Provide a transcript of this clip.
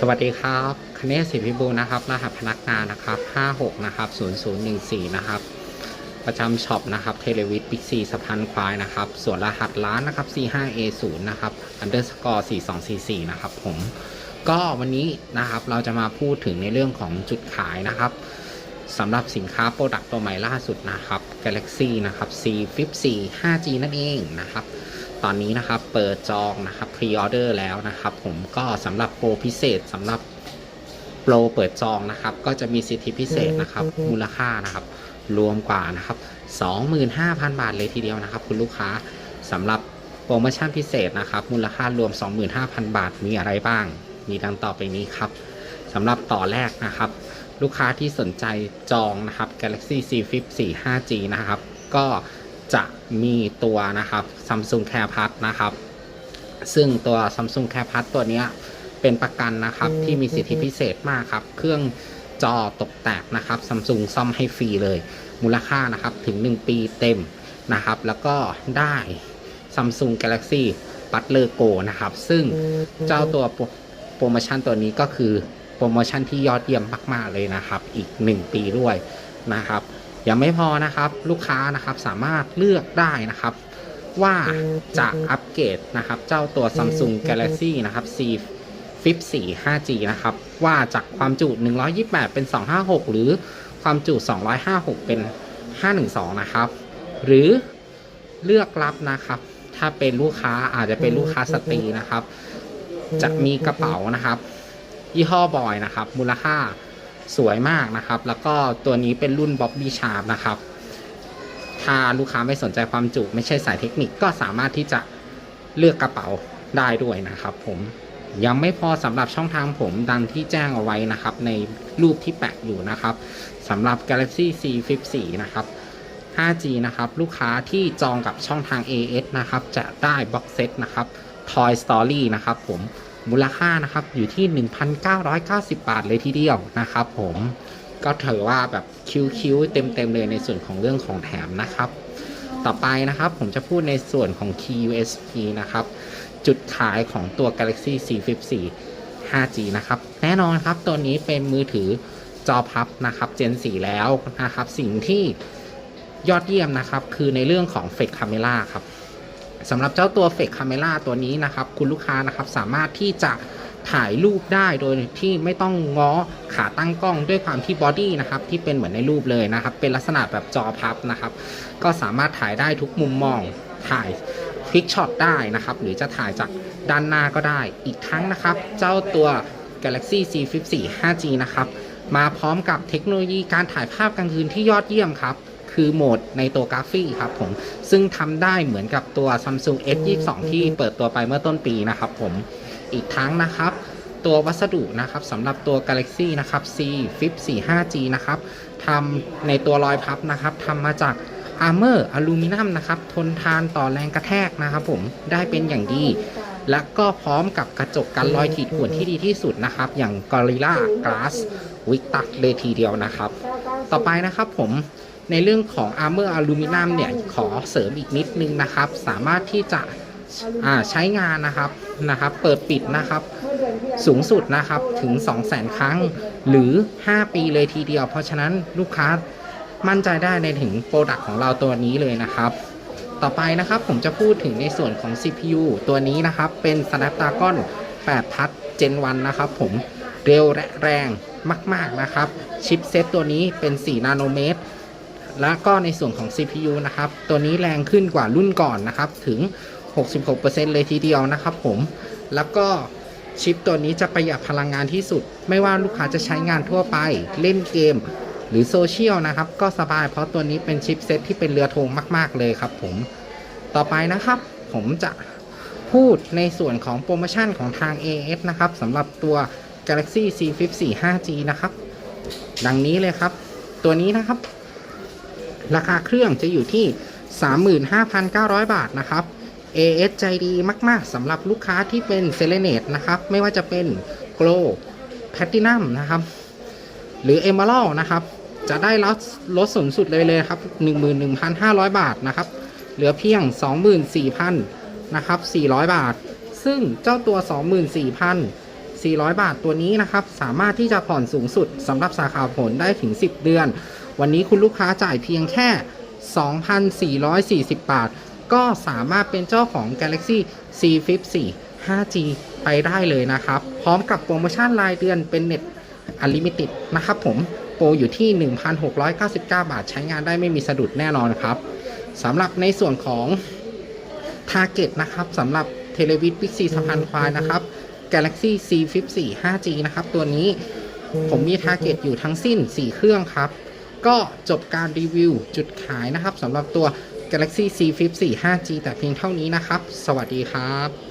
สวัสดีครับคเนศสิพิบูลนะครับ รหัสพนักงานนะครับ56นะครับ0014นะครับ ประจำช็อปนะครับ เทเลวิทบิ๊กซีสะพานควายนะครับ ส่วนรหัสร้านนะครับ 45A0 นะครับ underscore 4244นะครับผม ก็วันนี้นะครับเราจะมาพูดถึงในเรื่องของจุดขายนะครับ สำหรับสินค้าโปรดักต์ตัวใหม่ล่าสุดนะครับ Galaxy นะครับ C Flip 4 5G นั่นเองนะครับ ตอนนี้นะครับเปิดจองนะครับพรีออเดอร์แล้วนะครับ ผมก็สำหรับโปรพิเศษสำหรับโปรเปิดจองนะครับ ก็จะมีสิทธิพิเศษนะครับ มูลค่านะครับ รวมกว่านะครับ 25,000 บาทเลยทีเดียวนะครับ คุณลูกค้าสำหรับโปรโมชั่นพิเศษนะครับ มูลค่ารวม 25,000 บาทมีอะไรบ้าง มีดังต่อไปนี้ครับสำหรับต่อแรกนะครับ ลูกค้าที่สนใจจองนะครับ Galaxy C Flip 4 5G นะครับ ก็จะมีตัวนะครับ Samsung Care Plus นะครับ ซึ่งตัว Samsung Care Plus ตัวเนี้ยเป็นประกันนะครับที่มีสิทธิพิเศษมากครับ เครื่องจอตกแตกนะครับ Samsung ซ่อมให้ฟรีเลย มูลค่านะครับถึง 1 ปีเต็มนะครับ แล้วก็ได้ Samsung Galaxy Butler Go นะครับ ซึ่งเจ้าตัวโปรโปรโมชั่นตัวนี้ก็คือ โปรโมชั่นที่ยอดเยี่ยมมาก ๆ เลยนะครับ อีก 1 ปีด้วยนะครับ ยังไม่พอนะครับลูกค้านะครับสามารถเลือกได้นะครับ ว่าจะอัปเกรดนะครับ เจ้าตัว Samsung Galaxy นะครับ C Flip 4 5G นะครับ ว่าจากความจุ 128 เป็น 256 หรือความจุ 256 เป็น 512 นะครับ หรือเลือกรับนะครับ ถ้าเป็นลูกค้าอาจจะเป็นลูกค้าสตรีนะครับ จะมีกระเป๋านะครับ ยี่ห้อบอยนะครับ มูลค่าสวยมากนะครับ แล้วก็ตัวนี้เป็นรุ่น Bobby Sharp นะครับ ถ้าลูกค้าไม่สนใจความจุ ไม่ใช่สายเทคนิคก็สามารถที่จะเลือกกระเป๋าได้ด้วยนะครับ ผมยังไม่พอสำหรับช่องทางผมดังที่แจ้งเอาไว้นะครับ ในรูปที่แปะอยู่นะครับสำหรับ Galaxy C Flip 4นะครับ 5G นะครับ ลูกค้าที่จองกับช่องทาง AS นะครับ จะได้บ็อกเซตนะครับ Toy Story นะครับผม มูลค่านะครับอยู่ที่ 1,990 บาทเลยทีเดียวนะครับผมก็ถือว่าแบบคิวๆเต็มๆเลยในส่วนของเรื่องของแถมนะครับ ต่อไปนะครับผมจะพูดในส่วนของ Key USP นะครับ จุดขายของตัว Galaxy C Flip 4 5G นะครับ แน่นอนครับตัวนี้เป็นมือถือจอพับนะครับ Gen 4 แล้วนะครับ สิ่งที่ยอดเยี่ยมนะครับ คือในเรื่องของ Fake Camera ครับ สำหรับเจ้าตัวเฟกคาเมล่าตัวนี้นะครับคุณลูกค้านะครับสามารถที่จะถ่ายรูปได้โดยที่ไม่ต้องง้อขาตั้งกล้องด้วยความที่บอดี้นะครับที่เป็นเหมือนในรูปเลยนะครับ เป็นลักษณะแบบจอพับนะครับ ก็สามารถถ่ายได้ทุกมุมมองถ่ายคลิกช็อตได้นะครับ หรือจะถ่ายจากด้านหน้าก็ได้ อีกทั้งนะครับ เจ้าตัว Galaxy C Flip 4 5G นะครับ มาพร้อมกับเทคโนโลยีการถ่ายภาพกลางคืนที่ยอดเยี่ยมครับ คือโหมดในตัวกราฟีครับผม ซึ่งทำได้เหมือนกับตัว Samsung S22 ที่เปิดตัวไปเมื่อต้นปีนะครับผมอีกทั้งนะครับ ตัววัสดุนะครับสำหรับตัว Galaxy นะครับ C Flip 4 5G นะครับทำในตัวรอยพับนะครับทำมาจาก Armor อลูมิเนียมนะครับ ทนทานต่อแรงกระแทกนะครับผมได้เป็นอย่างดี และก็พร้อมกับกระจกกันรอยขีดข่วนที่ดีที่สุดนะครับ อย่าง Gorilla Glass วิกตักเลยทีเดียวนะครับ ต่อไปนะครับผมในเรื่องของ Armor อลูมิเนียมเนี่ยขอเสริมอีกนิดนึงนะครับ สามารถที่จะอ่าใช้งานนะครับนะครับ เปิดปิดนะครับ สูงสุดนะครับถึง 200,000 ครั้งหรือ 5 ปีเลยทีเดียว เพราะฉะนั้นลูกค้ามั่นใจได้ในถึงโปรดักต์ของเราตัวนี้เลยนะครับ ต่อไปนะครับผมจะพูดถึงในส่วนของ CPU ตัวนี้นะครับ เป็น Snapdragon 8พัท Gen 1 นะครับผมเร็วและแรงมาก ๆ นะครับ ชิปเซตตัวนี้เป็น 4 นาโนเมตร แล้วก็ในส่วนของ CPU นะครับ ตัวนี้แรงขึ้นกว่ารุ่นก่อนนะครับ ถึง 66%เลยทีเดียวนะครับผม แล้วก็ชิปตัวนี้จะประหยัดพลังงานที่สุด ไม่ว่าลูกค้าจะใช้งานทั่วไป เล่นเกม หรือโซเชียลนะครับ ก็สบายเพราะตัวนี้เป็นชิปเซตที่เป็นเรือธงมากๆเลยครับผมต่อไปนะครับผมจะพูดในส่วนของโปรโมชั่นของทาง AS นะครับสำหรับตัว Galaxy C Flip 4 5G นะครับ ดังนี้เลยครับ ตัวนี้นะครับ ราคาเครื่องจะอยู่ที่ 35,900 บาทนะครับ AS ใจดีมาก ๆสำหรับลูกค้าที่เป็นเซเลเนตนะครับ ไม่ว่าจะเป็น Glow Platinum นะครับ หรือ Emerald นะครับ จะได้ลดลดสูงสุดเลยเลยครับ 11,500 บาทนะครับ เหลือเพียง 24,000นะครับ 400 บาท ซึ่งเจ้าตัว 24,000 400 บาทตัวนี้นะครับ สามารถที่จะผ่อนสูงสุดสำหรับสาขาผลได้ถึง 10 เดือน วันนี้คุณลูกค้าจ่ายเพียงแค่ 2,440 บาท ก็สามารถเป็นเจ้าของ Galaxy C Flip 4 5G ไปได้เลยนะครับ พร้อมกับโปรโมชั่นรายเดือนเป็นเน็ต Unlimited นะครับผม โปรอยู่ที่ 1,699 บาท ใช้งานได้ไม่มีสะดุดแน่นอนครับสำหรับในส่วนของ Target นะครับสำหรับเทเลวิ t พิกซีสะพานควายนะครับ Galaxy C Flip 4 5G นะครับ ตัวนี้ผมมี Target อยู่ทั้งสิ้น 4 เครื่องครับ ก็จบการรีวิวจุดขายนะครับสำหรับตัว Galaxy C Flip 4 5G แต่เพียงเท่านี้นะครับ สวัสดีครับ